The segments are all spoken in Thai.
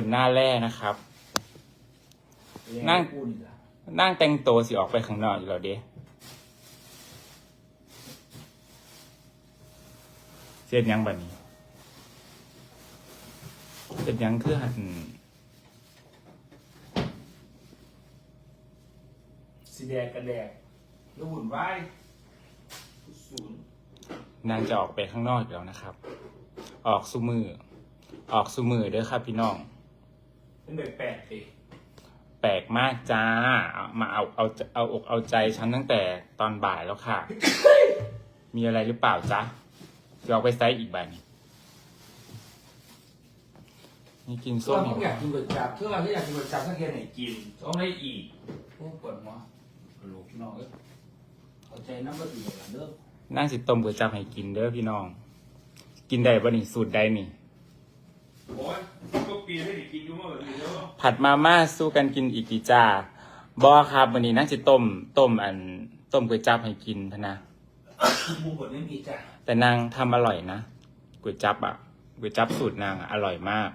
คนหน้าแร่นะครับ นั่นั่งงพูดล่ะนั่งแต่งตัวสิออกไปข้างนอกอยู่แล้วเด้เสียดหยังบัดนี้เสียดหยังคือหันสีแดงกระแดกแล้วหุ่นไหวายศูนย์นางจะออกไปข้างนอกอยู่แล้วนะครับ ออกสุมือ ออกสุมือเด้อครับพี่น้อง เป็นแบบแปลกดิแปลกมากจ้าเอามาเอาเอาเอาอกเอาใจฉันตั้งแต่ตอนบ่ายแล้วค่ะ มีอะไรหรือเปล่าจ๊ะจะเอาไปไซส์อีกใบนี้นี่กินส้ส้มมผอยู่มอยากกินก๋วยจั๊บเพื่อที่อยากกินก๋วยจั๊บสักแค่ไหนกินต้องได้อีกโอ้ปวดหัวกระโหลกพี่น้องเอ้ยเอาใจน้ำก็ตื่นหลังเด้อนั่งสิต้มก๋วยจั๊บให้กินเด้อพี่น้อง กินได้บ่นี่สูตรใดนี่ โอ้ยก็ปีให้ได้กินอยู่เมื่อไหร่เด้อผัดมาม่าสู้กันกินอีกกี่จ้าบอครับวันนี้นั่งสิต้มต้มอันต้มก๋วยจั๊บให้กินพะนะมุมบดไม่มีจ้ะแต่นางทำอร่อยนะก๋วยจั๊บอะก๋วยจั๊บสูตรนางอะอร่อยมาก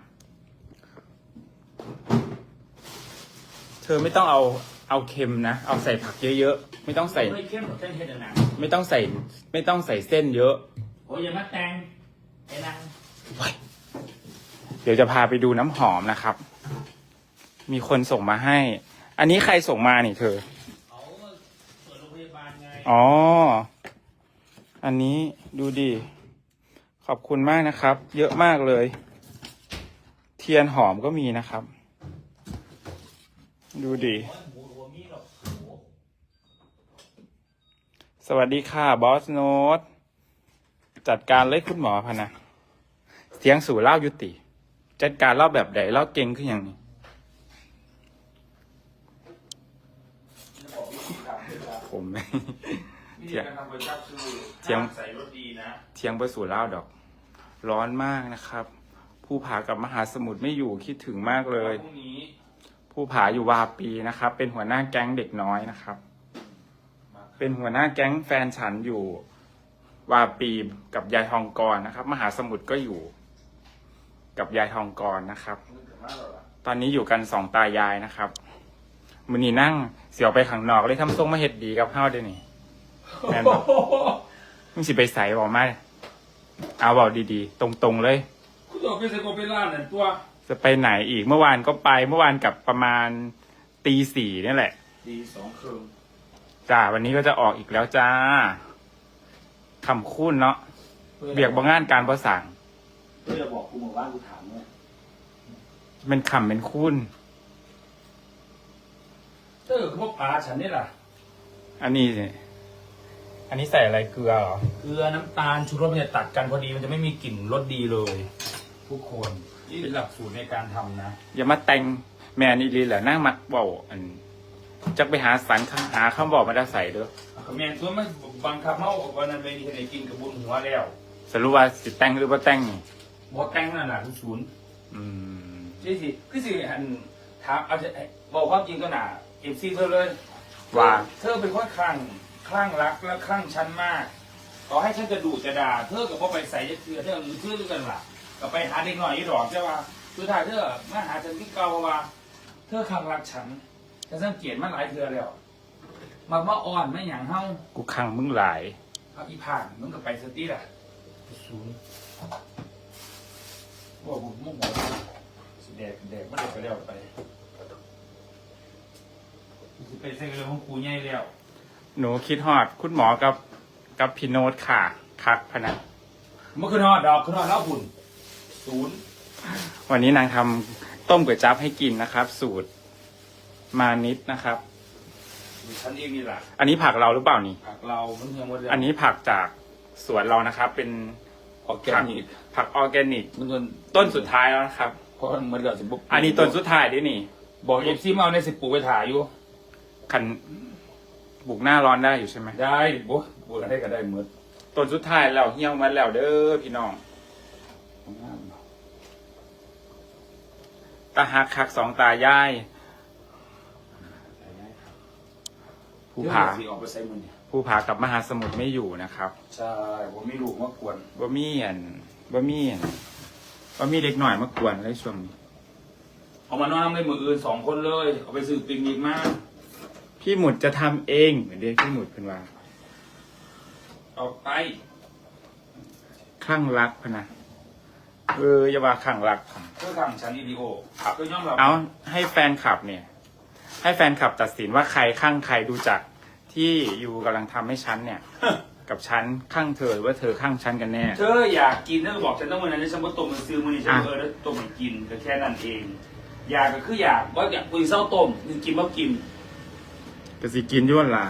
เธอไม่ต้องเอาเอาเค็มนะ เอาใส่ผักเยอะๆ ไม่ต้องใส่ ไม่เข้มหรอกเส้นเฮ็ดอันนั้นไม่ต้องใส่ ไม่ต้องใส่เส้นเยอะ โอ้ยอย่ามาแต่งไอ้นาง เดี๋ยวจะพาไปดูน้ำหอมนะครับ มีคนส่งมาให้ อันนี้ใครส่งมานี่เธอเขาเปิดโรงพยาบาลไงอ๋อ อันนี้ดูดิขอบคุณมากนะครับ เยอะมากเลย เทียนหอมก็มีนะครับ ดูดิโอ้ยหมูหัวมีหรอกหมูสวัสดีค่ะ บอสโนตจัดการเลยคุณหมอพะนะ เสียงสู่เล่ายุติ จัดการเล่าแบบไหนเล่าเก่งขึ้นอย่างนี้ผมวิธีการทำก๋วยจั๊บคือเทียมห้าใส่รสดีนะเทียงไปสู่เล่าดอก ร้อนมากนะครับ ผู้ผากับมหาสมุทรไม่อยู่คิดถึงมากเลยพรุ่งนี้ผู้ผาอยู่วาปีนะครับ เป็นหัวหน้าแก๊งเด็กน้อยนะครับ เป็นหัวหน้าแก๊งแฟนฉันอยู่วาปีกับยายทองกรนะครับ มหาสมุทรก็อยู่ กับยายทองกรนะครับ ตอนนี้อยู่กันสองตายายนะครับมือนี้นั่งเสียวไปข้างนอกเลยทำทรงมาเห็ดดีกับเฮาเด้วยนี่แม่นบ่มึงสิไปใส่บอกมาเอาบอกดีๆ ตรงๆเลย คุณบอกเป็นไซโคเป็นล่านั่นตัวจะไปไหนอีกเมื่อวานก็ไปเมื่อวานกลับประมาณตีสี่นี่แหละ ดีสองเครื่องจ้าวันนี้ก็จะออกอีกแล้วจ้าคำคุ้นเนาะเบียกบางงานการประสาน เพื่อจะบอกกูหมู่บ้านกูถามเนี่ยเป็นคำเป็นคุ้นเออพวกปลาฉันนี่ล่ะอันนี้สิอันนี้ใส่อะไรเกลือเหรอ เกลือน้ำตาลชูรสมันจะตัดกันพอดีมันจะไม่มีกลิ่นรสดีเลย ทุกคนนี่เป็นหลักสูตรในการทำนะ อย่ามาแต่งแม่นี่ลีแหละนั่งมักเบาอันจะไปหาสันคำหาคำบอกมาได้ใส่เด้อแม่นตัวมันบังคับเมาวันนั้นไปที่ไหนกินกับบุญหัวแล้ว สรุปว่าสิแต่งหรือว่าแต่งนี่ บอแต่งนั่นน่ะทุกศูนย์อืมที่สิคือสิอันถามเอาจะบอกความจริงก็หนาเอฟซีเธอเลย ว่า เธอเป็นคนคลั่งคลั่งรักและคลั่งฉันมาก ต่อให้ฉันจะดุจะด่าเธอกับพ่อไปใส่จะเถื่อเธอมือเชื่อกันล่ะก็ไปหาเด็กหน่อยอีดอกใช่ป่ะสุดท้ายเธอมาหาฉันที่เก่าเพราะว่า เธอคลั่งรักฉันฉันสังเกตมาหลายเทื่อแล้วมาว่าอ่อนไม่อย่างเฮากูขังมึงหลาย เอาอีผ่านมึงก็ไปสติล่ะศูนย์ ว่าบุญมุ่งหัวสิแดกแดกไม่ได้ไปแล้วไปสิไปเซ็นเรื่องของครูใหญ่แล้วหนูคิดฮอดคุณหมอกับกับพี่โนตค่ะคักพะนะเมื่อคืนนอนดอกคืนนอนแล้วหุ่นศูนย์วันนี้นางทำต้มก๋วยจั๊บให้กินนะครับ สูตรมานิดนะครับ อยู่ชั้นเองนี่แหละอันนี้ผักเราหรือเปล่านี่ ผักเรามันเพียงหมดแล้วอันนี้ผักจากสวนเรานะครับ เป็นออกแกผักนิก ผักออร์แกนิก มันเงินต้นสุดท้ายแล้วนะครับ เพราะมันเหมือนกับสิบุอันนี้ต้นสุดท้ายด้วยนี่บอกเอฟซีมาเอาในสิบปูไปถ่ายอยู่คันบุกหน้าร้อนได้อยู่ใช่ไหมได้บุ๊บูอะไรก็ได้เหมือนต้นสุดท้ายแล้วเหี่ยวมาแล้วเด้อพี่น้องตาหักคักสองตายายผู้ผาสีออกไปใส่มือเนี่ยผู้ผากับมหาสมุทรไม่อยู่นะครับ ใช่ผมไม่รู้มากวนบ่มีอัน บ่มีอันบ่มีเด็กหน่อยมากวนเลยช่วงนี้เอามานอนน้ำในมืออื่นสองคนเลย เอาไปซื้อปิกนิกมาพี่หมุดจะทำเองเหมือนเรียกพี่หมุดเป็นว่าเอาไปคลั่งรักพะนะเอออย่าว่าคลั่งรักพะเพื่อทำชั้นวิดีโอครับก็ย่อมเราเอาให้แฟนคลับเนี่ย ให้แฟนคลับตัดสินว่าใครข้างใครดูจากที่อยู่กำลังทำให้ฉันเนี่ย กับฉันข้างเธอหรือว่าเธอข้างฉันกันแน่ เธออยากกินเธอก็บอกฉันต้องวันนั้นฉันว่าต้มมันซื้อมือนี่ฉันอะเออแล้วต้มมันกินก็แค่นั้นเอง อยากก็คืออยากว่าอยากคุยเศร้าต้มนี่กินว่ากินก็สิกินย้วนลา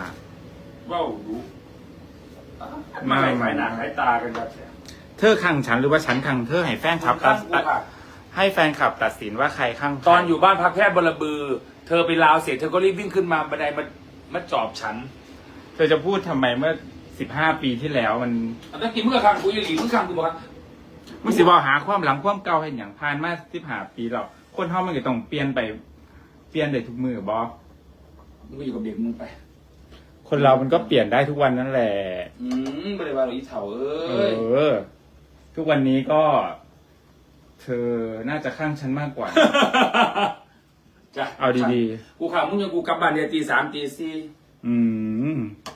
ว่าวดูไม่ไม่ไม่ขายหนังขายตากันแบบเนี่ยเธอข้างฉันหรือว่าฉันข้างเธอให้แฟนคลับตัดข้างกูค่ะให้แฟนคลับตัดสินว่าใครข้างใครตอนอยู่บ้านพักแพทย์บรบือ เธอไปลาวเสร็จเธอก็รีบวิ่งขึ้นมาบันไดมามาจอบฉัน เธอจะพูดทำไมเมื่อ สิบห้าปีที่แล้วมันอันนั้นกินเมื่อครั้งกูอยู่หลีเมื่อครั้งกูบอกว่ามึงสิบอกหาความหลังความเก่าให้อย่างผ่านมาสิบห้าปีแล้วคนเฮามันก็ต้องเปลี่ยนไปเปลี่ยนได้ทุกมือบอมึงก็อยู่กับเด็กมึงไป คนเรามันก็เปลี่ยนได้ทุกวันนั่นแหละ อืมบริวารเราอีเถาเอเอ้ยอ ทุกวันนี้ก็ เธอน่าจะข้างฉันมากกว่า จ้ะเอาดีกูขังมึงยังกูกลับบ้านเดียวตีสามตีสี่ๆอืม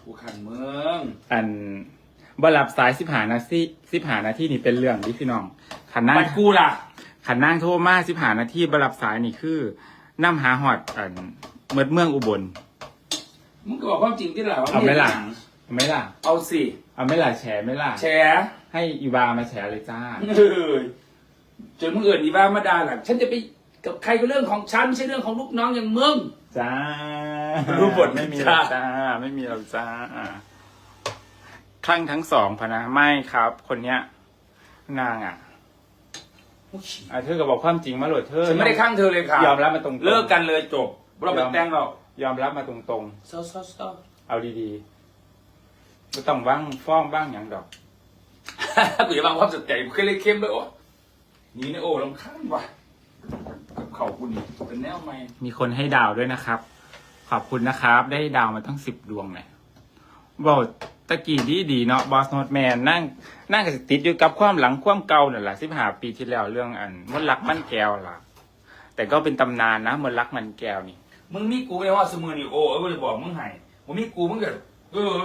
กูขังเมืองอันบรับสายสิบหานาทีสิบหานาทีนี่เป็นเรื่องดิพี่น้อง ขันนั่งมันกูล่ะ ขันนั่งโทรมาสิบหานาทีบรับสายนี่คือน้ำหาหอดอันเมือเมืองอุบล มึงก็บอกความจริงที่หล่ะว่าเอาไหมล่ะงเอาไหม่ล่ะ เอาสิเอาไหม่ล่ะแชร์ไหม่ล่ะ แชร์ให้อีวามาแชร์เลยจ้า เออจนมึงเอื่นอีบ้ามาด่าหลังฉันจะไปกับใครก็เรื่องของฉันไม่ใช่เรื่องของลูกน้องอย่างมึง จ้า รู้บทไม่มีหรจ้าอกจ้า ไม่มีหรอกจ้าครั้งทั้งสองพะนะ ไม่ครับ คนเนี้ย นางอะอะเธอก็บอกความจริงมาโหลดเธอฉันไม่ได้ข้างเธอเลยค่ะยอมรับมาตรงๆเลิกกันเลยจบเราไปแต่งเรายอมรับมาตรงเศร้าเศร้าเศร้าๆ เอาดีๆไม่ต้องว่างฟ้องบ้างอย่างดอก กูจะวางความสดใจกูเคยเลยเข้มเลยโอ้นี่เนี่ยโอ้ลำคาญว่ะกับเขากูนี่เป็นแนวใหม่มีคนให้ดาวด้วยนะครับ ขอบคุณนะครับ ได้ดาวมาตั้งสิบดวงเลยบอกตะกี้ดีดีๆเนาะบอสโนดแมนนั่งนั่งกับติดอยู่กับความหลังความเก่านั่นแหละสิบห้าปีที่แล้วเรื่องอันมนต์รักมันแก้วล่ะ แต่ก็เป็นตำนานนะมนต์รักมันแก้วนี่ มึงมีกูไม่ว่าสมือนี่โอ้เออกูจะบอกมึงให้มึงมีกูมึงก็เออ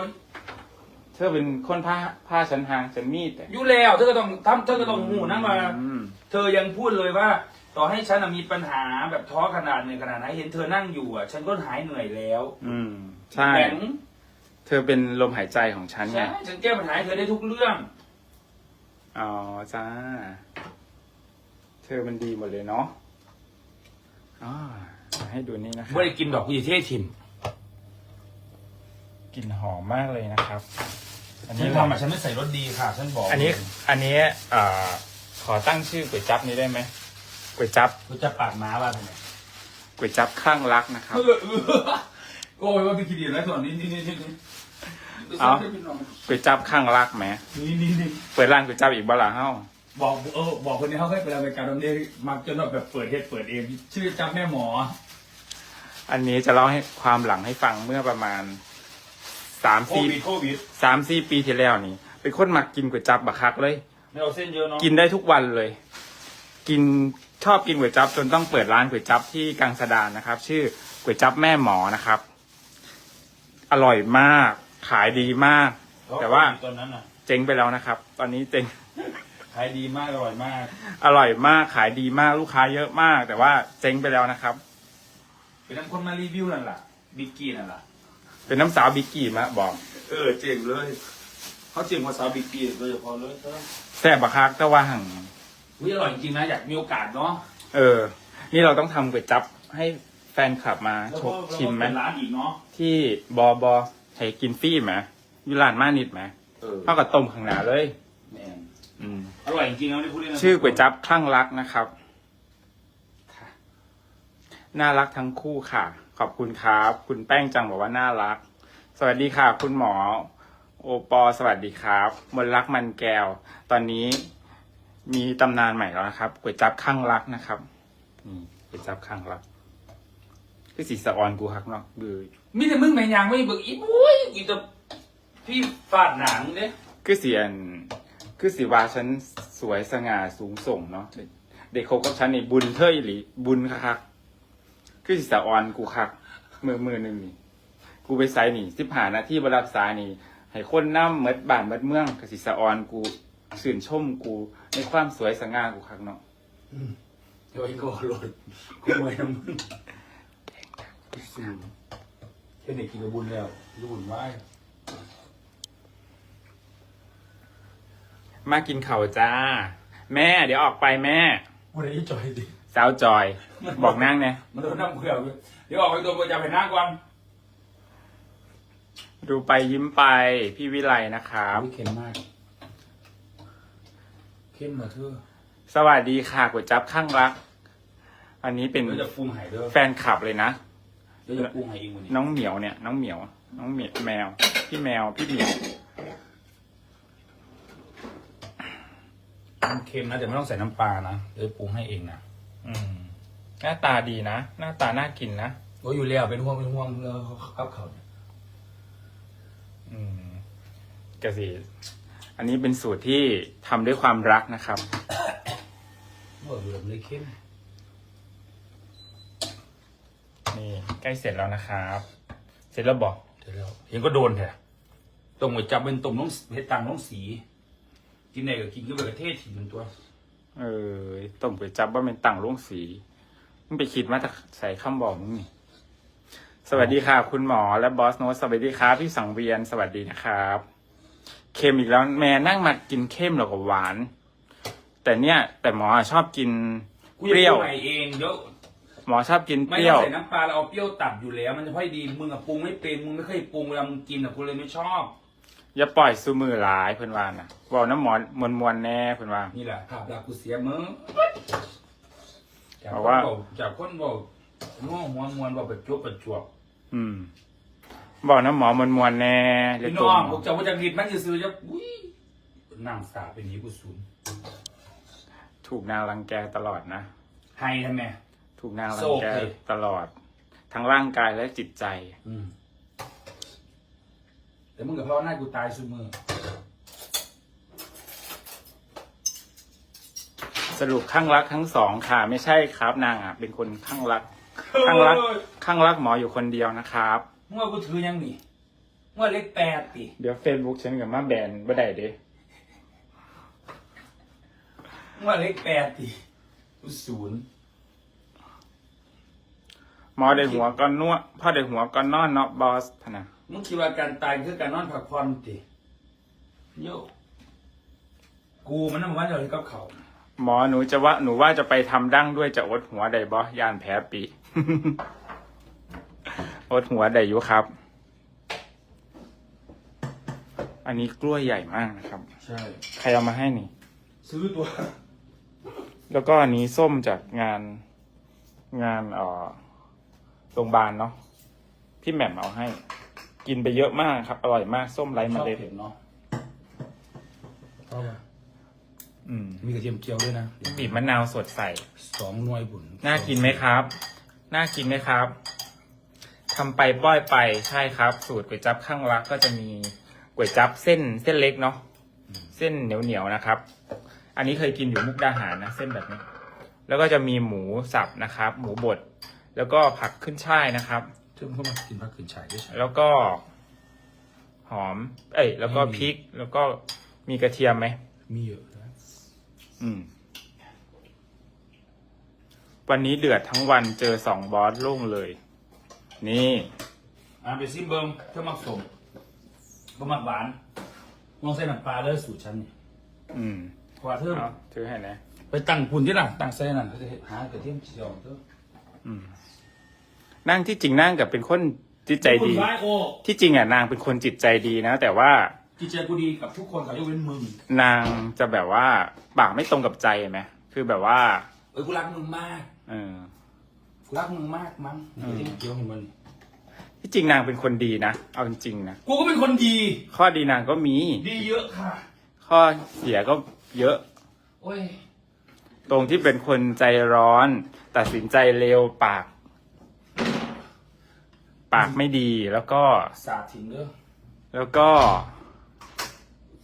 เธอเป็นคนผ้าผ้าฉันหางฉันมีแต่อยู่แล้วเธอก็ต้องทำเธอก็ต้องหูนั่นมา อืม เธอยังพูดเลยว่า ต่อให้ฉันน่ะมีปัญหาแบบท้อขนาดเหนื่อยขนาดไหนเห็นเธอนั่งอยู่อะ ฉันก็หายเหนื่อยแล้วอืม ใช่แบงเธอเป็นลมหายใจของฉันไง ใช่ฉันแก้ปัญหาให้เธอได้ทุกเรื่อง อ๋อจ้า เธอมันดีหมดเลยเนาะอ๋อให้ดูนี่นะครับ ไม่ได้กินดอกกุหลาบเท่ทิมกลิ่นหอมมากเลยนะครับ อันฉันี้นทำอะฉันไม่ใส่รสดีค่ะ ฉันบอกอันนี้ อันนี้เอ่อขอตั้งชื่อก๋วยจับนี้ได้ไหม ก๋วยจับกูจะปากม้าว่าทำไมก๋วยจับข้างรักนะครับเออเออโอ้ยว่าพี่คิดดีแล้วส่วนนี้นี่นี่นี่นี่เอา ก๋วยจับข้างรักไหมนี่นี่นี่เปิดร้านก๋วยจับอีกบ้าล่ะเฮ้าบอกเออบอกคนนี้เขาเคยไปรายการตรงนี้มักจนแบบเปิดเทศเปิดเองชื่อจำแม่หมอ อันนี้จะเล่าให้ความหลังให้ฟังเมื่อประมาณสามโคสี่วิดโควิดสามสี่ปีที่แล้วนี่ เป็นคนมักกินก๋วยจับบักคักเลย ไม่เอาเส้นเยอะเนาะกินได้ทุกวันเลย กิน ชอบกินก๋วยจับจนต้องเปิดร้านก๋วยจับที่กังสดานนะครับ ชื่อก๋วยจับแม่หมอนะครับ อร่อยมาก ขายดีมาก แต่ว่าตอนนั้นอะเจ๊งไปแล้วนะครับ ตอนนี้เจ๊งขายดีมากอร่อยมาก อร่อยมากขายดีมากลูกค้าเยอะมาก แต่ว่าเจ๊งไปแล้วนะครับ เป็นน้ำคนมารีวิวนั่นแหละบิ๊กกี้นั่นแหละเป็นน้ำสาวบิกกี้มาบอก เออเจ๋งเลย เขาเจ๋งภาษาบิ๊กกี้โดยเฉพาะเลยเออแซ่บบักคักแต่ว่าหั่ง อุ๊ยอร่อยจริงๆนะอยากมีโอกาสเนาะเออ นี่เราต้องทำก๋วยจับให้แฟนคลับมาแล้วชก็มแล้วก็ชิมไหมเป็นร้านอีกเนาะที่บอบอให้กินฟรีไหมอยูร้านมานิดไหมเออเท่ากับต้มข้างหน้าเลย แม่นอืม อร่อยจริงๆนะนี่พูดเล่นนะชื่อก๋วยจับคลั่งรักนะครับ น่ารักทั้งคู่ค่ะ ขอบคุณครับ คุณแป้งจังบอกว่าน่ารัก สวัสดีค่ะ คุณหมอ โอปอสวัสดีครับ มนรักมันแก้ว ตอนนี้ มีตำนานใหม่แล้วนะครับก๋วยจับข้างรักนะครับนี่ก๋วยจับข้างรักคือสีสะออนกูฮักเนาะบือมีแต่มึงแม่ยางไม่เบิกอีบุ้ยอีแต่พี่ฟาดหนังเด้คือเสียนคือสีว่าฉันสวยสง่าสูงส่งเนาะเด็กคบกับฉันนี่บุญเท่ยหรือบุญคักๆคือสิสะออนกูคักมือมือหนึ่งนี่กูไปไซนี่สิบหานาที่บรับสายนี่ให้คนน้ำเมดบ้านเมดเมืองกสิสะออนกู สื่นชมกู ในความสวยสง่ากูคักเนาะเดี๋ยวไอ้ก็รถกูเมื่อยน้ำมึงสูงแค่เด็กกินกระบุญแล้วกระบุญไหว้มากินข้าวจ้า แม่เดี๋ยวออกไปแม่ วันนี้จอยดิสาวจอย บอกนั่งเนี่ยมันโดนน้ำเกลือเดี๋ยวออกไปตัวประจำไปหน้าก่อนดูไปยิ้มไปพี่วิไลนะครับเค็มมาก เข้มมาเธอสวัสดีค่ะก๋วยจับข้างรัก อันนี้เป็นเดี๋ยวจะปรุงไห่เด้อแฟนคลับเลยนะเดี๋ยวจะปรุงไห่เองวันนี้น้องเหมียวเนี่ย น้องเหมียว น้องเหมียวแมว พี่แมว พี่เหมียว มันเค็มนะแต่ไม่ต้องใส่น้ำปลานะเดี๋ยวปรุงให้เองนะอืม หน้าตาดีนะ หน้าตาน่ากินนะ โอ้ยอยู่แล้วเป็นห่วงเป็นห่วงเออครับเขาเนี่ยอืมกสิ อันนี้เป็นสูตรที่ทำด้วยความรักนะครับเมื่อเดือดเลยเข้มนี่ใกล้เสร็จแล้วนะครับ เสร็จแล้วบอกเดี๋ยวแล้วเห็นก็โดนแท้ต้มหัวจับเป็นต้มน้องเห็ดต่างน้องสี กินไหนก็กินก็ไปกระเทศถิ่นเป็นตัว เออต้มก๋วยจับว่าเป็นต่างลุงสีมึงไปคิดมาจากใส่คำบอกมึงนี่สวัสดีค่ะ คุณหมอและบอสโนตสวัสดีครับพี่สังเวียนสวัสดีนะครับ เค็มอีกแล้วแม่นั่งมากินเข้มแล้วก็หวาน แต่เนี่ย แต่หมอชอบกินกูเปจะรี้ยว ปรุงไห่เองเดี๋ยวหมอชอบกินเปไม่รี้ยต้อว งใส่น้ำปลาเราเอาเปรี้ยวตับอยู่แล้ว มันจะค่อยดีมึงอะปรุงไม่เป็นมึงไม่เคยปรุงเวลามึงกินอะกูเลยไม่ชอบ อย่าปล่อยซูมือหลายเพื่อนว่านะบอกน้ำหมอนมวนมวนๆแน่เพื่อนว่า นี่แหละภาพลักษณ์กูเสียมึงจากเพคราะนว่าบอกจากคนบอกง้อหัวมวนบอกประจวบประจวบอืม บอกน้ำหมอมวนมวนๆแน่เรียพี่กน้ตัวองหมผอมจะว่าจะรีดมันจะซื้อจะอุ้ยนั่งสาเป็นนี้กูศูนย์ถูกนางรังแกตลอดนะ ให้ทำไม ถูกนางรัโซ่งแกเลย ตลอด ทั้งร่างกายและจิตใจ อืมแต่มึงกับพ่อหน้ากูตายซุมือสรุปข้างรักทั้งสองค่ะ ไม่ใช่ครับ นางอะเป็นคนข้างรัก ข้างรัก ข้างรักหมออยู่คนเดียวนะครับมึ งว่ากูถือยังนี่มึงว่าเล็กแปดติเดี๋ยวเฟซบุ๊กฉันกับมาแบนบ่ได้เด้มึงว่าเล็กแปดติกูศูนย์หมอได้หัวก็นวดพ่อได้หัวก็นอนเนาะบอสพะนะมึงคิดว่าการตายคือการนอนพักผ่อนติโยกูมันนั่งวันเดียวกับเขาหมอหนูจะว่าหนูว่าจะไปทำดั้งด้วยจะอดหัวได้บอยานแผลปี อดหัวได้อยู่ครับ อันนี้กล้วยใหญ่มากนะครับ ใช่ ใครเอามาให้นี่ ซื้อตัว แล้วก็อันนี้ส้มจากงานงานเอ่อโรงพยาบาลเนาะพี่แหม่มเอาให้ กินไปเยอะมากครับ อร่อยมาก ส้มไร้ชเมอบล็ดเผ็ดเนาะชอบอะอืมมีกระเทียมเจียวด้วยนะบีบมะนาวสดใส่ สองหน่วยบุญน่ากินไหมครับ น่ากินไหมครับ ทำไปป้อยไปใช่ครับ สูตรก๋วยจั๊บข้างรักก็จะมีก๋วยจั๊บเส้นเส้นเล็กเนาะเส้นเหนียวเหนียวๆนะครับ อันนี้เคยกินอยู่มุกดาหารนะเส้นแบบนี้ แล้วก็จะมีหมูสับนะครับ หมูบดแล้วก็ผักขึ้นช่ายนะครับเธอเข้ามากินผักขืนฉายด้วยใช่แล้วก็ หอม เอ้ย แล้วก็พริกแล้วก็มีกระเทียมไหมมีเยอะนะอืมวันนี้เดือดทั้งวันเจอสองบอสโล่งเลย นี่อ่าไปซิมเบิงเธอมักสมบ่มักหวานลองใส่น้ำปลาเลยสูตรฉันนี่อืมเพราะว่าเธอเอาถือให้นะไปตั้งพุ่นที่ล่ะตั้งใส่นั่นเธอจะหากระเทียมเจียวเธออืมนั่งที่จริงนั่งกับเป็นคนจิตใจดี คุณไว้โอที่จริงอะนางเป็นคนจิตใจดีนะ แต่ว่าจิตใจกูดีกับทุกคนเขายกเว้นมึงนางจะแบบว่าปากไม่ตรงกับใจไหมคือแบบว่า เอ้ยกูรักมึงมาก เออกู รักมึงมากมั้งกระเทียมเจียวของมันที่จริงนางเป็นคนดีนะ เอาจริงๆนะ กูก็เป็นคนดี ข้อดีนางก็มี ดีเยอะค่ะ ข้อเสียก็เยอะ โอ้ย ตรงที่เป็นคนใจร้อน ตัดสินใจเร็วปาก ปากไม่ดีแล้วก็ สาดทิ้งเด้อแล้วก็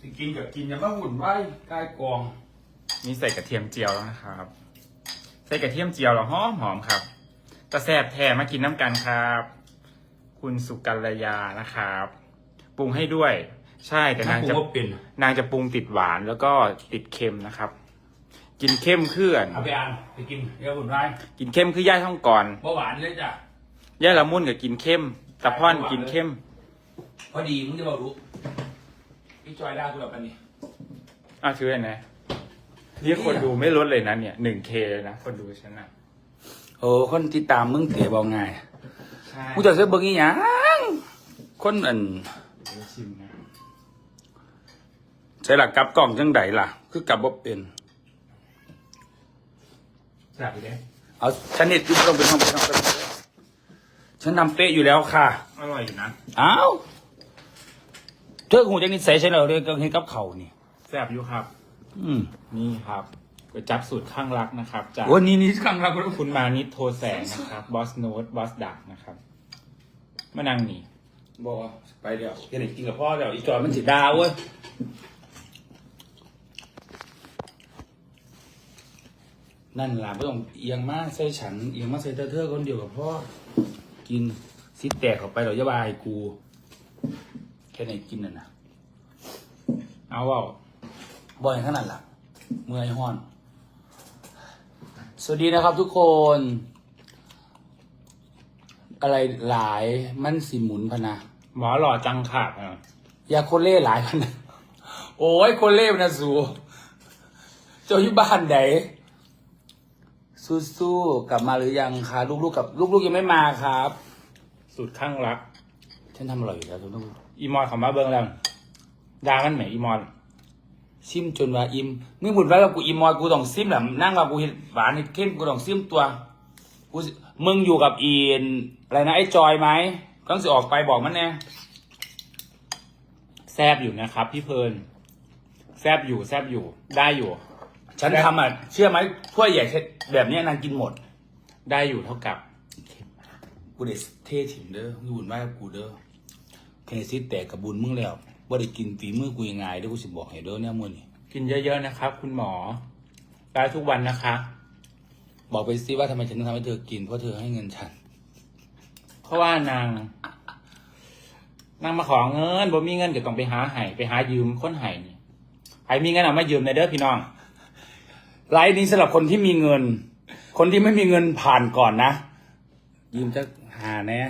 สิกินกับกินอย่ามาหุ่นไว้กายกอง นี่ใส่กระเทียมเจียวแล้วนะครับ ใส่กระเทียมเจียวแล้วหอมหอมครับ ตะแซบแท้มากินน้ำกันครับ คุณสุกัลยานะครับ ปรุงให้ด้วย ใช่แต่นางจะผมว่าเป็นนางจะปรุงติดหวานแล้วก็ติดเค็มนะครับ กินเข้มขึ้นเอาไปอ่านไปกินเดี๋ยวผมไล่กินเข้มคือย่ายท่องก่อนเบาหวานเลยจ้ะย่ายละมุนกับกินเข้มตะพ่อนกินเข้ม พอดีมึงจะบอกรู้พี่จอยได้กูแบบปันนี้อ้าวชื่ออะไรนะนี่คนดูไม่ลดเลยนะเนี่ยหนึ่งเคเลยนะ คนดูฉันนะ โอ้คนที่ตามมึงเตะบอลไงใช่กูจะซื้อเบิ้งอีหยังคนอันเดี๋ยวชิมนะใช้หลักกลับกล่องจังไดล่ะ คือกลับบ่เป็นจับไปเด้เอาฉันเน็ตอยู่ต้องเป็นห้องเป็นห้องเป็นห้องฉันทำเป๊ะอยู่แล้วค่ะ อร่อยอยู่นะอ้าวเธอหูจังนิสัยใช่เหรอเรื่องเห็นกับเขานี่ แซ่บอยู่ครับ อืม นี่ครับ ก๋วยจับสูตรข้างรักนะครับจากวันนี้นี่ครั้งแรกกูคุณมานิดโทแสงนะครับบอสโนตบอสดักนะครับมานั่งนี่บอกไปเดี๋ยวแค่ไหนกินกับพ่อเดี๋ยวอีจอยมันสิดาเว้ยนั่นล่ะไม่ต้องเอียงมาใส่ฉันเอียงมาใส่เธอเธอคนเดียวกับพ่อกินซิแตกเข้าไปเดี๋ยวจะบายกู แค่ไหนกินน่ะนะเอาเปล่าบ่อยขนาดล่ะเมื่อยห้อน สวัสดีนะครับทุกคน อะไรหลายมันสิหมุนพะนะหมอหล่อจังขาดอะยาโคเล่หลายพันนะโอ้ยโคเล่มันนะสูเจ้าอยู่บ้านไหนสู้ๆกลับมาหรือยังคะลูกๆกับลูกๆยังไม่มาครับสูตรข้างรักฉันทำอร่อยอยู่แล้วลูกอีมอนของมาเบิ้งแล้วดามันไหมอีมอนๆ ซิมจนว่าอิมมึงบุญไว้กับกูอิมมอยกูต้องซิมแหละนั่งว่ากูเห็นหวานเห็ดเข้มกูต้องซิมตัวกูมึงอยู่กับอีนอะไรนะไอ้จอยไหมกำลังสิออกไปบอกมันแน่แซบอยู่นะครับ พี่เพลินแซบอยู่แซบอยู่ได้อยู่ ฉันทำอะเชื่อไหมถ้วยใหญ่แบบเนี้ยนางกินหมด ได้อยู่เท่ากับกูได้เทถิ่มเด้อมึงบุญไว้กับกูเด้อเทซิตแตกกับบุญมึงแล้ว ว่าได้กินฝีมือกูยังไงเด้อกูสิบอกให้เด้อเนี่ยมื้อนี้กินเยอะๆนะครับ คุณหมอได้ทุกวันนะคะ บอกไปสิว่าทำไมฉันต้องทำให้เธอกินเพราะเธอให้เงินฉัน เพราะว่านาง นางมาขอเงินบ่มีเงินก็ต้องไปหาไห้ไปหายืมคนไห้นี่ใครมีเงินเอามายืมในอยเด้อพี่น้องไลฟ์นี้สำหรับคนที่มีเงิน คนที่ไม่มีเงินผ่านก่อนนะยืมจะหาแน่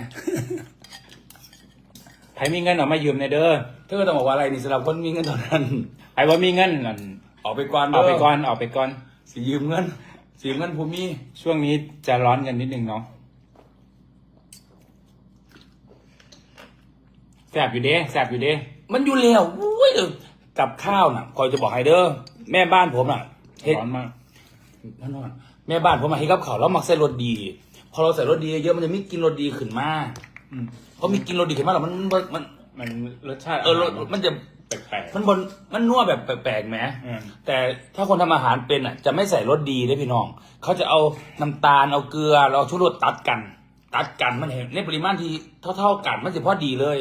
ใครมีเงินเอามายืมในอยเด้อ เธอก็ต้องบอกว่าอะไรนี่สำหรับคนมีเงินเท่านั้นใครว่ามีเงินนั่นออกไปก่อนเด้เอาไปก่อนเอาไปก่อน สิยืมเงินสิยืมเงินผู้มีช่วงนี้จะร้อนกันนิดนึงเนาะแสบอยู่เด้แสบอยู่เด้มันอยู่แล้วอุ้ยเดี๋ยวกับข้าวน่ะคอยจะบอกให้เด้อแม่บ้านผมน่ะเฮ็ดร้อนมากนั่นนอนแม่บ้านผมมาให้กับข้าวแล้วมักใส่รสดี พอเราใส่รสดีเยอะมันจะมีกลินรสดีขึ้นมาอืมเพราะมีกลินรสดีขึ้นมาแล้วมันมันมัน มันรสชาติเออรสมันจะแปลกมันบนมันนัวแบบแปลกๆไหมๆอืมแต่ถ้าคนทำอาหารเป็นอะ จะไม่ใส่รสดีได้พี่น้อง เขาจะเอาน้ำตาลเอาเกลือเราชูรสตัดกัน ตัดกันมันเห็นในปริมาณที่เท่า ๆกันมันจะพอดีเลย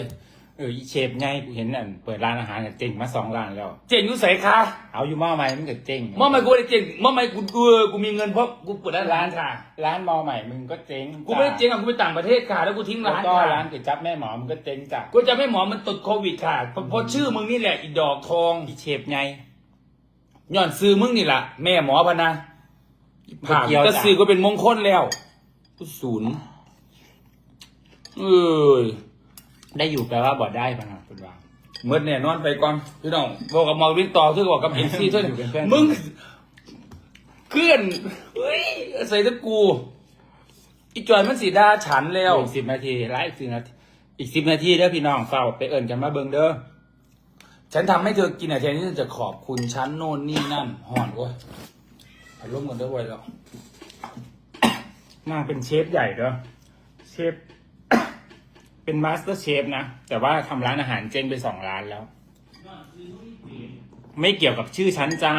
เอออีเชฟไงกูเห็นอันเปิดร้านอาหารเนี่ยเจ๋งมาสองร้านแล้ว เจนอยุใส่ค่ะเอาอยู่หม้อใหม่มันก็เจ๋งเมื่อไม่กูได้เจนเมื่อไม่กูกูกูมีเงินเพราะกูเปิดร้านค่ะ ร้านหม้อใหม่มึงก็เจ๋งกูไม่ได้เจ๊งอะกูไปต่างประเทศค่ะแล้วกูทิ้งแล้วร้านก็ค่ะร้านก๋วยจั๊บแม่หมอมึงก็เจ๋งจ้ะกูจะไม่หมอมันติดโควิดค่ะเพราะเพราะชื่อมึงนี่แหละอีดอกทองอีเชฟไงย้อนซื้อมึงนี่แหละแม่หมอพะนะบ่เกี่ยวก็จ้ะซื้อก็เป็นมงคลแล้วกูศูนย์เอ้ย ได้อยู่แปลว่าบ่ได้ปะนะคุณวางเมื่อเนี่ยนอนไปก่อนพี่น้องบอกกับมอวินต่อเธอบอกกับเอ็นซีเธออยู่เป็นเพื่อนมึงเคลื่อนเฮ้ยใส่ตะกูอีจอยมันสีดาฉันแล้วอีกสิบนาทีไลฟ์สิบนาทีอีกสิบนาทีเด้อพี่น้องเฝ้าไปเอิญกันมาเบิ่งเด้อฉันทำให้เธอกินอะแทนที่จะขอบคุณฉันโน่นนี่นั่นห่อนโว้ยอารมณ์กันด้วยแล้วนางเป็นเชฟใหญ่เด้อเชฟ เป็นมาสเตอร์เชฟนะ แต่ว่าทำร้านอาหารเจ๊งไปสองร้านแล้ว ไม่เกี่ยวกับชื่อชั้นจ้า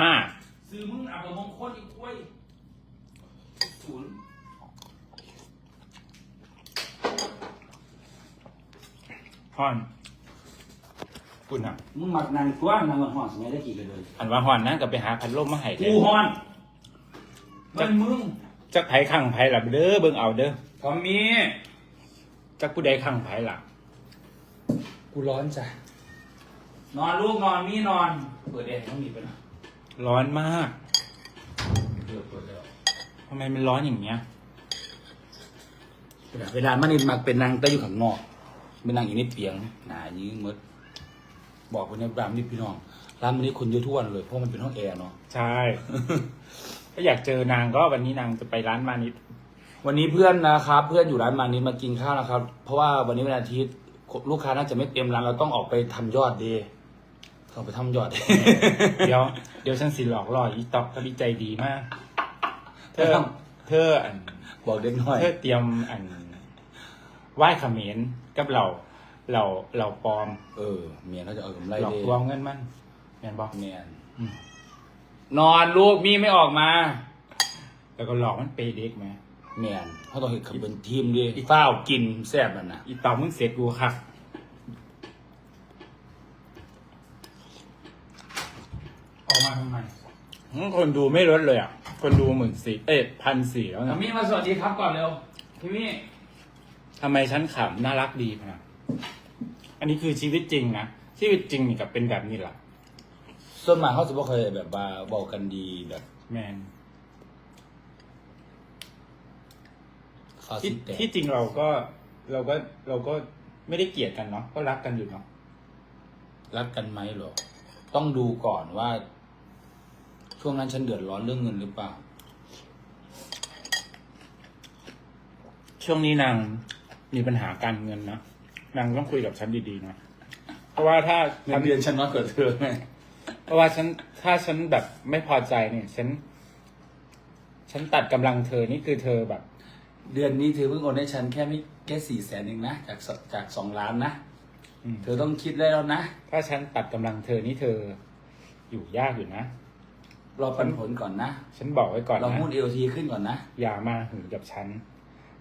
ซื้อมึงอับมงคลอีกกล้วยศูนย์ฮอนคุณอะ มึงหมักนางตัวนางมันห่อนสมัยได้กี่เลยอันว่าฮอนนั่งกับไปหาพัดลมมาให้เด้กูห่อนมันมึงจักไผขังไผหลับเด้อเบิ่งเอาเด้อไผอมมี่ จักผู้ใดขังไผหลังกูร้อนจ้ะ นอนลูกนอนมี่นอน เปิดแอร์ต้องมีไปนะร้อนมากเปิดเปิดแล้วทำไมมันร้อนอย่างเงี้ย เวลามันนี่มักเป็นนางแต่อยู่ข้างนอกเป็นนางอยู่ในเปียงหนายื้อมด บอกคนนี้รามนี่พี่น้องร้านมันนี้คนเยอะทุกวันเลยเพราะมันเป็นห้องแอร์เนาะ ใช่ ถ้าอยากเจอนางก็วันนี้นางจะไปร้านมานิด วันนี้เพื่อนนะครับ เพื่อนอยู่ร้านมานี้มากินข้าวนะครับ เพราะว่าวันนี้วันอาทิตย์ลูกค้าน่าจะไม่เต็มร้านเราต้องออกไปทำยอดดีต้องไปทำยอด เดี๋ยวเดี๋ยวฉันสิหลอกล่ออีตอกก็ดีใจดีมาก เธอเธออันบอกเด็กน้อยเธอเตรียมอันไหว้เขมรกับเราเราเราปลอม เออ เมียเขาจะเอากำไรหลอกดีลวงเงินมันแมนบอกเมียนอืมนอนลูกมีไม่ออกมา แล้วก็หลอกมันเปย์เด็กไหม เมียนเขาต้องเห็นขับเป็นทีมดิฝ้าวกินแซ่บนั่นนะอีตอกมึงเสร็จกูครับออกมาทำไมอืมคนดูไม่ลดเลยอะ คนดูหมื่นสี่เอ๊ะพันสี่แล้วนะมี่มาสวัสดีครับก่อนเร็วพี่มี่ทำไมฉันขำน่ารักดีพะนะอันนี้คือชีวิตจริงนะชีวิตจริงนี่กับเป็นแบบนี้แหละส่วนมากเขาจะบ่เคยแบบว่าบอกกันดีแบบ แมน ฟาที่สิแต่ที่จริงเราก็เราก็เราก็ไม่ได้เกลียดกันเนาะก็รักกันอยู่เนาะรักกันไหมเหรอ ต้องดูก่อนว่า ช่วงนั้นฉันเดือดร้อนเรื่องเงินหรือเปล่า ช่วงนี้นางมีปัญหาการเงินนะนางต้องคุยกับฉันดีๆนะเพราะว่าถ้าเงินเดือนฉันน้อยกว่าเธอไงเพราะว่าฉันถ้าฉันแบบไม่พอใจเนี่ย ฉัน ฉันตัดกำลังเธอนี่คือเธอแบบ เดือนนี้เธอเพิ่งโอนให้ฉันแค่ไม่แค่สี่แสนเองนะจากสจากสองล้านนะอืมเธอต้องคิดได้แล้วนะถ้าฉันตัดกำลังเธอนี่เธอ อยู่ยากอยู่นะ รอปันผลก่อนนะฉันบอกไว้ก่อนเรานะ หุ้นเอลทีขึ้นก่อนนะอย่ามาหึงกับฉัน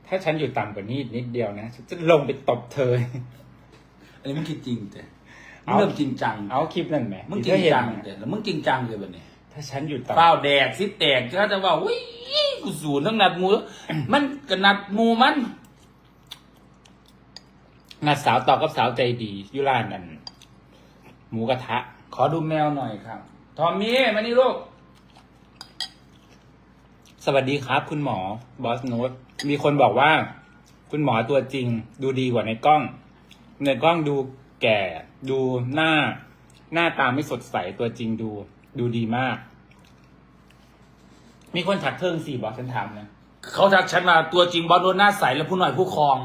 ถ้าฉันอยู่ต่ำกว่านี้นิดเดียวนะ ฉันจะลงไปตบเธอ อันนี้มึงคิดจริงแต่มึเอางเริ่มจริงจังเอาคลิปนั่นไหมมึงจที่ริงเธอเห็นจังน่ะแต่แล้วมึงจริงจังเลยแบบนี้ ถ้าฉันอยู่เป้าแดกซิแตกก็จะว่าอุ้ยกูศูนย์ทั้งนัดหมู มันกับนัดหมูมันนัดสาวต่อกับสาวใจดีอยุร้านันหมูกระทะ ขอดูแมวหน่อยครับ ทอมมี่มานี่ลูก สวัสดีครับ คุณหมอบอสโนตมีคนบอกว่า คุณหมอตัวจริง ดูดีกว่าในกล้อง ในกล้องดูแก่ ดูหน้า หน้าตาไม่สดใสตัวจริงดู ดูดีมาก มีคนถักเทิงสี่บอสฉันถามนะเขาทักฉันมาตัวจริงบอสโดนหน้าใสแล้วผู้หน่อยผู้ครอง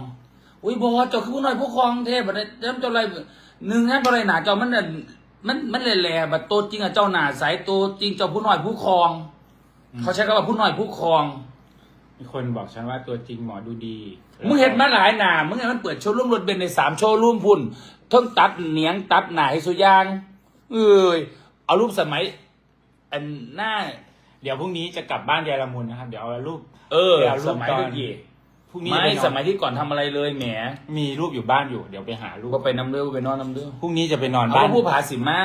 อุ้ยบอสเจ้าคือผู้หน่อยผู้ครองเทพบัดนี้เจ้าเจ้าอะไรหนึ่งนั่นอะไรหนาเจ้ามันน่ะมันมันแหล่ๆบัดตัวจริงอะเจ้าหนาใสตัวจริงเจ้าผู้หน่อยผู้ครองเขาใช้คำว่าผู้หน่อยผู้ครอง มีคนบอกฉันว่าตัวจริงหมอดูดีมึงเห็นมาหลายหนามึงเห็นมันเปิดโชว์รูมรถเบนซ์ในสามโชว์รูมพุ่นเทั้งตัดเหนียงตัดหนาให้สุยาง เอ้ย เอารูปสมัยอันหน้า เดี๋ยวพรุ่งนี้จะกลับบ้านยายละมุนนะครับ เดี๋ยวเอารูปเออ เดี๋ยวรูปสมัยตอนเด็กยี่พรุ่งนี้ไม่จะปนอนสมัยที่ก่อนทำอะไรเลยแหมมีรูปอยู่บ้านอยู่ เดี๋ยวไปหารูปก็ไปน้ำเลือไปนอนน้ำเลือพรุ่งนี้จะไปนอนเอาบ้าน ผู้ผาสิมา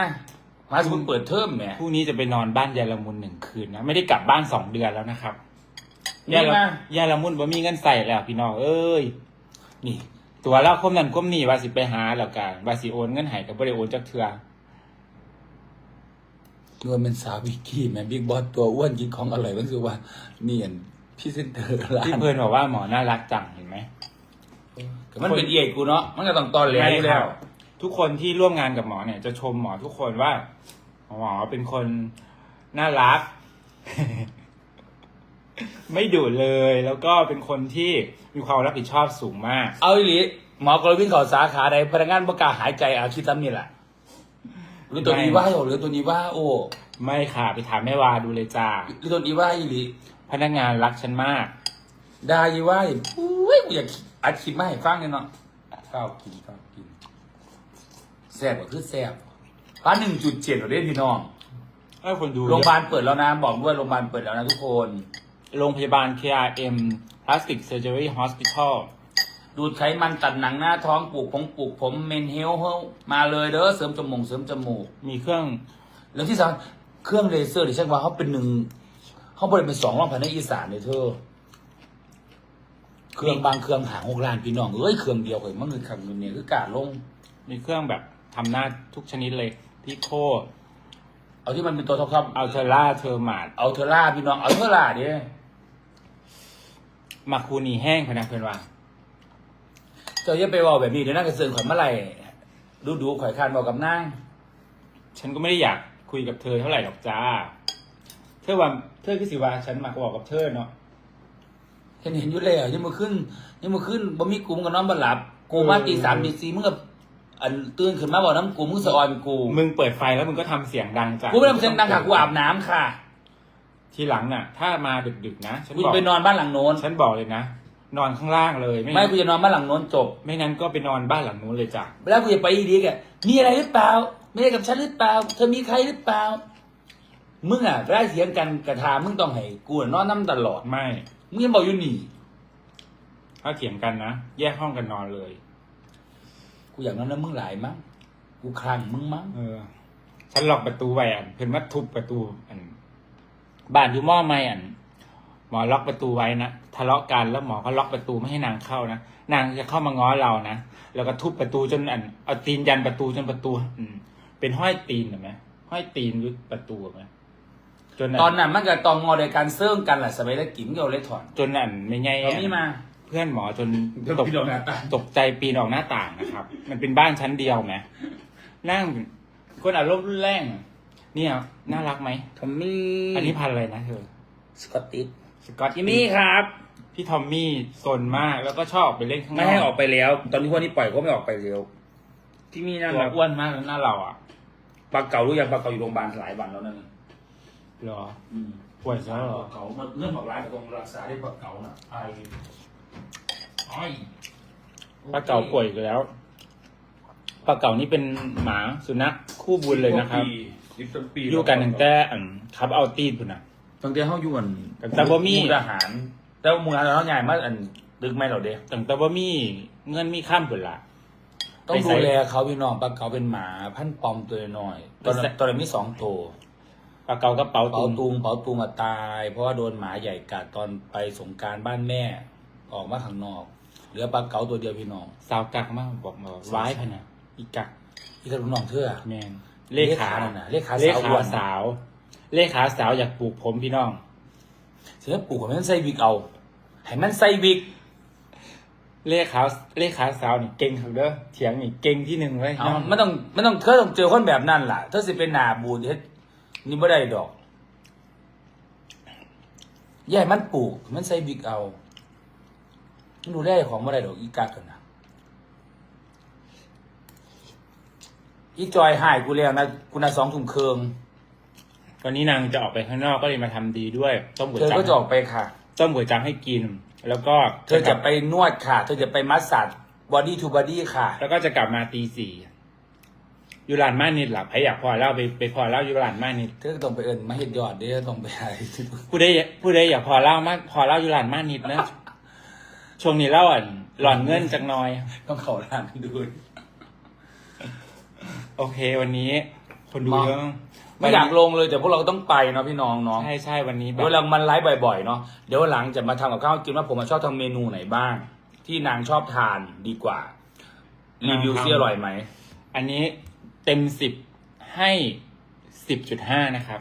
ผาสิมเปิดเทอมแหมพรุ่งนี้จะไปนอนบ้านยายละมุนหนึ่งคืนนะไม่ได้กลับบ้านสองเดือนแล้วนะครับนี่ยายละมายายละมุนบ่มีเงินใส่แล้วพี่น้องเอ้ยนี่ ตัวเราคมนั่นคมนี่ว่าสิไปหาแล้วกันว่าสิโอนเงินให้กับ่ได้โอนจักเทื่อ นวลเป็นสาววิกกี้แหม่บิ๊กบอสตัวอ้วนกินของอร่อยมันคือว่าเนียนพี่เซนเตอร์ร้าที่นเพื่อนบอกว่าหมอน่ารักจังเห็นไหม มันเป็นเอียดกูเนาะมันก็ต้องตอนแหลอยู่แล้ว ทุกคนที่ร่วมงานกับหมอเนี่ยจะชมหมอทุกคนว่า หมอเป็นคนน่ารัก ไม่ดุเลยแล้วก็เป็นคนที่มีความรับผิดชอบสูงมาก เอาอีหลีหมอกรวิ่งเขาสาขาใดพนักงานประกล้าศหายใจเอาคิดตั้นี่แหละ หรือตัวนี้ว่าโอหรือตัวนี้ว่าโอ้ไม่ค่ะ ไปถามแม่วาดูเลยจ้าหรือตัวนี้ว่าอีหลีพนักงานรักฉันมากดายีว่าอุ้ยกูอยากอัดคลิปมาให้ฟังเลยเนาะข้าวกินข้าวกินแซ่บก็คือแซ่บป้าหนึ่งจุดเจ็ดเด้พี่น้องให้คนดูโรงพยาบาลเปิดแล้วนะบอกด้วยโรงพยาบาลเปิดแล้วนะทุกคน โรงพยาบาล KRM Plastic Surgery Hospital ดูดไขมันตัดหนังหน้าท้องปลูกผมปลูกผมเมนเฮลเฮลมาเลยเด้อเสริมจมูกเสริมจมูก มีเครื่อง แล้วที่สำคัญเครื่องเลเซอร์ดิฉันว่าเขาเป็นหนึ่งเขาบริเป็นสองรอบภายในอีสานเลยเธอ เครื่องบางเครื่องหาหกล้านพี่น้องเอ้ยเครื่องเดียวเลยมันคือคำเงินเนี่ยคือกาลง มีเครื่องแบบทำหน้าทุกชนิดเลยพี่โคเอาที่มันเป็นตัวท็อปๆอัลเทอร่าเทอร์มาดเอาเทอร่าพี่น้องเอาเทอร่าดิมาคูนีแห้งพนักเพื่อนว่า เจ้าอย่าไปเว่าแบบนี้เดี๋ยวนั่งกระเซิงข่อยเมื่อไหร่ดูดูๆข่อยคานบอกกับนางฉันก็ไม่ได้อยากคุยกับเธอเท่าไหร่หรอกจ้า เธอว่าเธอคือสิว่าฉันมาบอกกับเธอเนาะเห็นเห็นอยู่แล้วยังมาขึ้นยังมาขึ้นบ่มีกูมงกับน้องบ่หลับ กูมาตีสามตีสี่มึงกับอันตื่นขึ้นมาบอกน้ำกูมึงสะออนกูมึงเปิดไฟแล้วมึงก็ทำเสียงดังจ้ะกูไม่ทำเสียงดังค่ะกูอาบน้ำค่ะ ทีหลังน่ะ ถ้ามาดึกๆนะฉันกูบอจะกไปนอนบ้านหลังโน้น ฉันบอกเลยนะ นอนข้างล่างเลยไม่ไม่กูจะนอนบ้านหลังโน้นจบ ไม่งั้นก็ไปนอนบ้านหลังนู้นเลยจ้ะแล้วกูจะไปอีดีกอะมีอะไรหรือเปล่าไม่ได้กับฉันหรือเปล่า เธอมีใครหรือเปล่า มึงอะได้เสียงกันกระทามึงต้องให้กูน่ะนอนน้ำตลอด ไม่ มึงยังบอกอยู่นี่ ถ้าเถียงกันนะ แยกห้องกันนอนเลย กูอยากนอนน้ำมึงหลายมั้ง กูคลั่งมึงมั้ง เออ ฉันล็อกประตูไว้อันเพิ่นมาทุบประตูอัน บ้านอยู่หม้อไม่อัน หมอล็อกประตูไว้นะ ทะเลาะกันแล้วหมอก็ล็อกประตูไม่ให้นางเข้านะนางจะเข้ามาง้อเรานะแล้วก็ทุบประตูจนอันเอาตีนยันประตูจนประตู อืม เป็นห้อยตีนเห็นไหมห้อยตีนยึดประตูเห็นไหมจนตอนนั้นมันก็ตองงอโดยการเซิ่งกันแหละสมัยตะกี้มึงเอาเลยถอนจนอันไม่ไงเอานี่มา เพื่อนหมอจนเดี๋ยวตกพี่ลงหน้าต่างตกใจปีนออกหน้าต่างนะครับ มันเป็นบ้านชั้นเดียวไหมนั่งคนอารมณ์รุนแรงเนี่ยน่ารักไหมทอมมี่อันนี้พันธุ์อะไรนะเธอสกอตติชสกอตจิมมี่ครับ พี่ทอมมี่ซนมากแล้วก็ชอบออกไปเล่นข้างนอกไม่ให้ออกไปแล้ว ตอนนี้พวกนี้ปล่อยก็ไม่ออกไปแล้วที่มีนั่นตัวนะอ้วนมากแล้วหน้าเราอะปลาเก่ารู้ยังปลาเก่าอยู่โรงพยาบาลหลายวันแล้วนั่นเหรออืมป่วยซะเหรอปลาเก่ามันเรื่องบอกร้ายกับตรงรักษาได้ปลาเก่าน่ะไออ้อยป้าเก่าป่วยอีกแล้วป้าเก่านี่เป็นหมาสุนัขคู่บุญเลยนะครับ สิบต้นปีอยู่กันตั้งแต่อันขับเอาตีนพุ่นน่ะตั้งแต่เฮาอยู่อันแต่บ่มีมุกดาหาร แต่ว่ามุกดาหารเราใหญ่มากอันดึกไหมเราเด้ตั้งแต่ว่ามีเงินมีข้ามพุ่นละ ต้องไปใส่ดูแลเขาพี่น้องปลาเก๋าเป็นหมาพันธุ์ปอมตัวน้อยตอนนั้นไปใส่ตอนนั้นมีสองตัวป้าเก่าก็เป๋าเป๋าตุงตุงเป๋าตุงอะตาย เพราะว่าโดนหมาใหญ่กัดตอนไปสงกรารบ้านแม่ ออกมาข้างนอก เหลือปลาเก๋าตัวเดียวพี่น้องสาวกักมากบอกมาว้ายพะนะอีกักอีกระดุน้องเธออะแมนเลขานั่นน่ะเลขาเลสาวอ้ขาวนสาว เลขาสาวอยากปลูกผมพี่น้องเสียปลูกให้มันใส่วิกเอา ให้มันใส่วิก เลขาเลขาสาวนี่เก่งครับเด้อเถียงนี่เก่งที่หนึ่งเลยเอาไม่ต้องไม่ต้องเธอต้องเจอคนแบบนั้นล่ะเธอสิเป็นหนาบูดเฮ็ดนี่ไม่ได้ดอกแย่ให้มันปลูกให้มันใส่วิกเอามันดูได้ของไม่ได้ดอกอีกากันนะอีจอยหายกูแล้วนะกูนะสองถุงเคือง ตอนนี้นางจะออกไปข้างนอกก็เลยมาทำดีด้วย ต้มก๋วยเธอจั๊บก็จะออกไปค่ะ ต้มก๋วยจั๊บให้กิน แล้วก็เธอจะไปนวดค่ะ เธอจะไปมัสสัดบอดี้ทูบอดี้ค่ะ แล้วก็จะกลับมาตีสี่อยู่ร้านม่านิดหลับใครอยากพอเล่าไปไปพอเล่าอยู่ร้านม่านิดเธอก็ต้องไปเอินมาเห็ดยอดเด้อต้องไปอะไรผู้ใดผู้ใดอยากพอเล่ามากพอเล่าอยู่ร้านม่านิดนะช่วงนี้เล่าอะหล่อนเงินจักหน้อย ต้องเขาร้านดูโอเควันนี้ คนดูมาเยอะ ไม่อยากลงเลยแต่พวกเราก็ต้องไปเนาะพี่น้องเนาะใช่ใช่วันนี้แบเดี๋ยวบเรามันไลฟ์บ่อยๆเนาะเดี๋ยววันหลังจะมาทำกับข้าวกินว่าผมชอบทำเมนูไหนบ้าง ที่นางชอบทานดีกว่ารีวิวซิอร่อยไหมอันนี้เต็มสิบให้สิบจุดห้านะครับ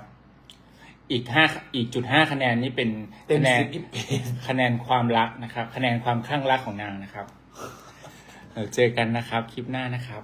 อีกห้าอีกจุดห้าคะแนนนี้เป็นเต็มคะแนนสิบอีกเป็นคะแนนความรักนะครับ คะแนนความข้างรักของนางนะครับเออเจอกันนะครับ คลิปหน้านะครับ